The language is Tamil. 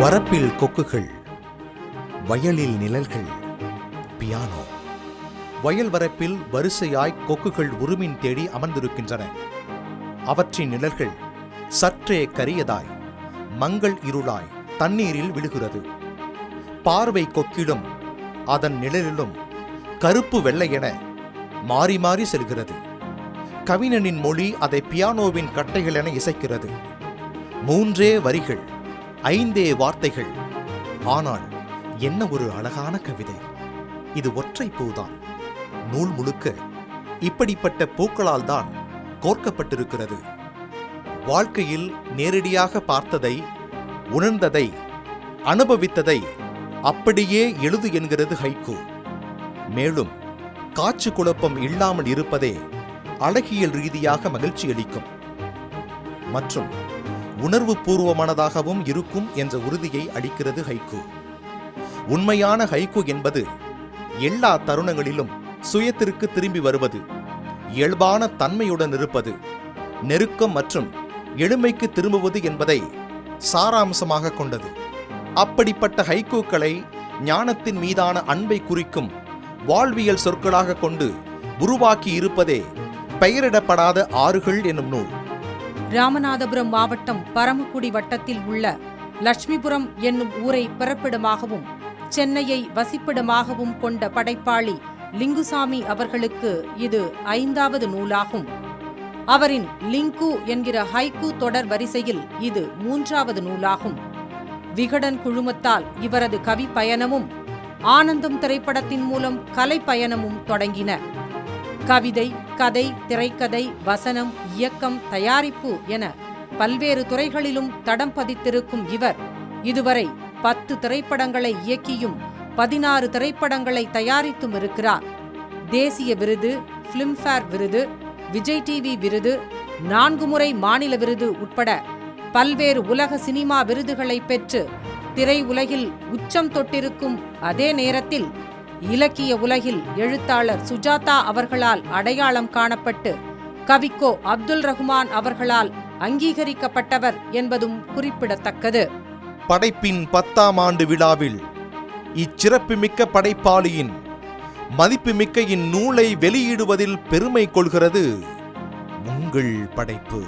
வரப்பில் கொக்குகள் வயலில் நிழல்கள் பியானோ. வயல் வரப்பில் வரிசையாய் கொக்குகள் உருமின் தேடி அமர்ந்திருக்கின்றன. அவற்றின் நிழல்கள் சற்றே கரியதாய் மங்கள் இருளாய் தண்ணீரில் விழுகிறது. பார்வை கொக்கிலும் அதன் நிழலிலும் கருப்பு வெள்ளை என மாறி மாறி செல்கிறது. கவிஞனின் மொழி அதை பியானோவின் கட்டைகள் என இசைக்கிறது. மூன்றே வரிகள். ஐந்தே வார்த்தைகள். ஆனால் என்ன ஒரு அழகான கவிதை? இது ஒற்றை பூதான். நூல் முழுக்க இப்படிப்பட்ட பூக்களால் தான் கோர்க்கப்பட்டிருக்கிறது. வாழ்க்கையில் நேரடியாக பார்த்ததை உணர்ந்ததை அனுபவித்ததை அப்படியே எழுது என்கிறது ஹைகோ. மேலும் காட்சி குழப்பம் இல்லாமல் இருப்பதே அழகியல் ரீதியாக மகிழ்ச்சி அளிக்கும். மற்றும் உணர்வு பூர்வமானதாகவும் இருக்கும் என்ற உறுதியை அளிக்கிறது ஹைக்கூ. உண்மையான ஹைக்கூ என்பது எல்லா தருணங்களிலும் சுயத்திற்கு திரும்பி வருவது இயல்பான தன்மையுடன் இருப்பது நெருக்கம் மற்றும் எளிமைக்கு திரும்புவது என்பதை சாராம்சமாக கொண்டது. அப்படிப்பட்ட ஹைக்கூக்களை ஞானத்தின் மீதான அன்பை குறிக்கும் வாழ்வியல் சொற்களாக கொண்டு உருவாக்கி இருப்பதே பெயரிடப்படாத ஆறுகள் என்னும் நூல். ராமநாதபுரம் மாவட்டம் பரமக்குடி வட்டத்தில் உள்ள லட்சுமிபுரம் என்னும் ஊரை பிறப்பிடமாகவும் சென்னையை வசிப்பிடமாகவும் கொண்ட படைப்பாளி லிங்குசாமி அவர்களுக்கு இது ஐந்தாவது நூலாகும். அவரின் லிங்கு என்கிற ஹைக்கூ தொடர் வரிசையில் இது மூன்றாவது நூலாகும். விகடன் குழுமத்தால் இவரது கவி பயணமும் ஆனந்தம் திரைப்படத்தின் மூலம் கலை பயணமும் தொடங்கின. கவிதை கதை திரைக்கதை வசனம் இயக்கம் தயாரிப்பு என பல்வேறு துறைகளிலும் தடம் பதித்திருக்கும் இவர். இதுவரை பத்து திரைப்படங்களை இயக்கியும் பதினாறு திரைப்படங்களை தயாரித்தும் இருக்கிறார். தேசிய விருது பிலிம்ஃபேர் விருது விஜய் டிவி விருது நான்கு முறை மாநில விருது உட்பட பல்வேறு உலக சினிமா விருதுகளை பெற்று திரை உலகில் உச்சம் தொட்டிருக்கும் அதே நேரத்தில் இலக்கிய உலகில் எழுத்தாளர் சுஜாதா அவர்களால் அடையாளம் காணப்பட்டு கவிக்கோ அப்துல் ரஹ்மான் அவர்களால் அங்கீகரிக்கப்பட்டவர் என்பதும் குறிப்பிடத்தக்கது. படைப்பின் பத்தாம் ஆண்டு விழாவில் இச்சிறப்புமிக்க படைப்பாளியின் மதிப்புமிக்க இந்நூலை வெளியிடுவதில் பெருமை கொள்கிறது உங்கள் படைப்பு.